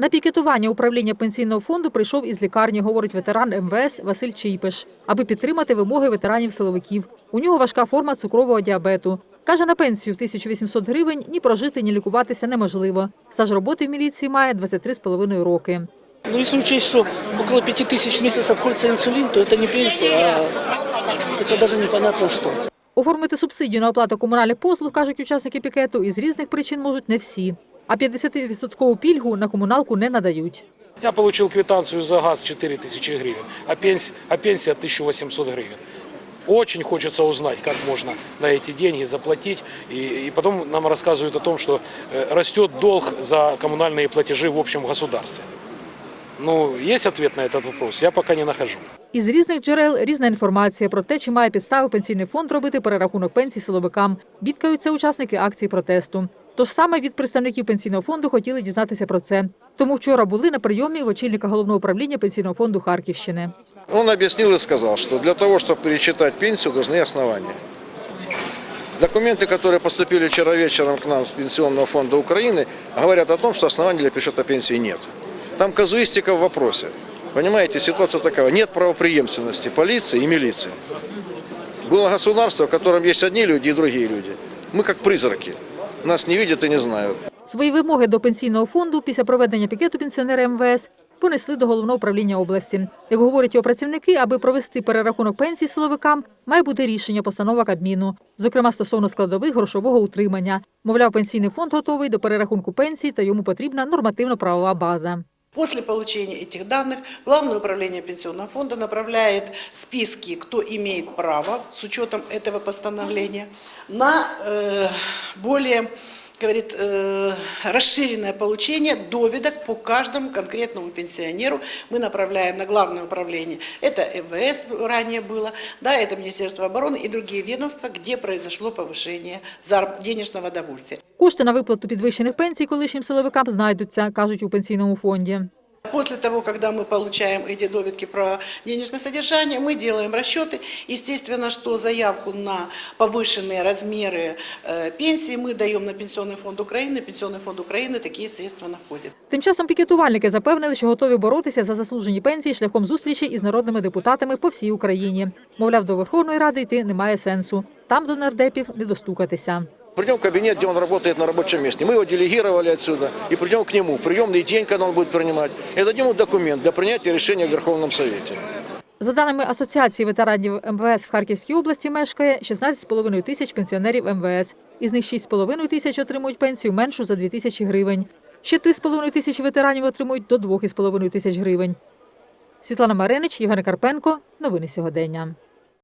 На пікетування управління пенсійного фонду прийшов із лікарні, говорить ветеран МВС Василь Чийпеш, аби підтримати вимоги ветеранів-силовиків. У нього важка форма цукрового діабету. Каже, на пенсію в 1800 гривень ні прожити, ні лікуватися неможливо. Стаж роботи в міліції має 23,5 роки. Ну, если учесть, что около 5000 в месяц обходится инсулин, то это не пенсия, а это даже непонятно что. Оформити субсидію на оплату комунальних послуг, кажуть учасники пікету, із різних причин можуть не всі А 50-відсоткову пільгу на комуналку не надають. Я получил квитанцию за газ 4 тысячи гривен, а, пенс- а пенсия 1800 гривен. Очень хочется узнать, как можно на эти деньги заплатить. И, и потом нам рассказывают о том, что э, растет долг за коммунальные платежи в общем государстве. Ну, есть ответ на этот вопрос? Я пока не нахожу. Із різних джерел різна інформація про те, чи має підстави пенсійний фонд робити перерахунок пенсій силовикам. Бідкаються учасники акції протесту. Тож саме від представників пенсійного фонду хотіли дізнатися про це. Тому вчора були на прийомі в очільника головного управління пенсійного фонду Харківщини. Он объяснил и сказал, что для того, чтобы перечитать пенсию, нужны основания. Документы, которые поступили вчера вечером к нам с Пенсионного фонда Украины, говорят о том, что оснований для пересчета пенсии нет. Там казуистика в вопросе. Понимаете, ситуация такая. Нет правоприемственности полиции и милиции. Было государство, в котором есть одни люди и другие люди. Мы как призраки. Нас не видят и не знают. Свої вимоги до пенсійного фонду після проведення пікету пенсіонери МВС понесли до головного управління області. Як говорять його працівники, аби провести перерахунок пенсій силовикам, має бути рішення постанова Кабміну, зокрема стосовно складових грошового утримання. Мовляв, пенсійний фонд готовий до перерахунку пенсій, та йому потрібна нормативно-правова база. После получения этих данных Главное управление пенсионного фонда направляет списки, кто имеет право с учетом этого постановления на э, более говорит, э, расширенное получение доведок по каждому конкретному пенсионеру. Мы направляем на Главное управление. Это МВС ранее было, да, это Министерство обороны и другие ведомства, где произошло повышение денежного довольствия. Кошти на виплату підвищених пенсій колишнім силовикам знайдуться, кажуть у пенсійному фонді. После того, когда мы получаем эти доведки про денежное содержание, мы делаем расчеты. Естественно, что заявку на повышенные размеры э, пенсии мы даем на Пенсионный фонд Украины. Пенсионный фонд Украины такие средства находит. Тим часом пікетувальники запевнили, що готові боротися за заслужені пенсії шляхом зустрічі із народними депутатами по всій Україні. Мовляв, до Верховної Ради йти немає сенсу. Там до нардепів не достукатися. Придем в кабинет, где он работает на рабочем месте. Мы его делегировали отсюда и придем к нему приемный день, когда он будет принимать, и дадим ему документ для принятия решения в Верховном Совете. За даними Асоціації ветеранів МВС в Харківській області мешкає 16,5 тисяч пенсіонерів МВС. Із них 6,5 тисяч отримують пенсію меншу за 2 тисячі гривень. Ще 3,5 тисячі ветеранів отримують до 2,5 тисяч гривень. Світлана Маренич, Євген Карпенко. Новини сьогодення.